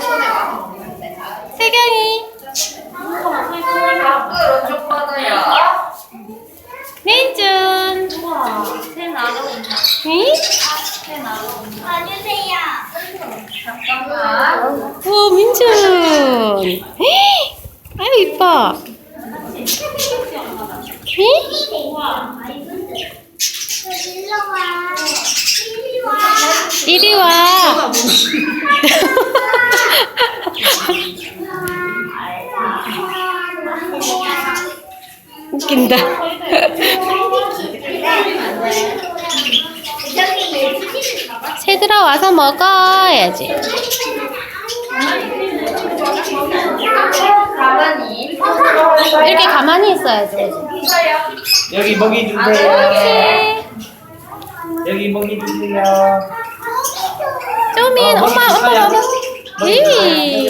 손에 먹는데. 세경이. 민준. 새? 응? 새. 잠깐만. 오, 민준. 헤이, 아유, 이뻐. 응? 일로 와. 이리 이리 와. 와. 웃긴다. 새들아 와서 먹어야지. 이렇게 가만히 있어야지. 여기 먹이 주세요. 그렇지. 여기 먹이 주세요. 쪼민, 어, 엄마, 엄마. 주세요. 에이.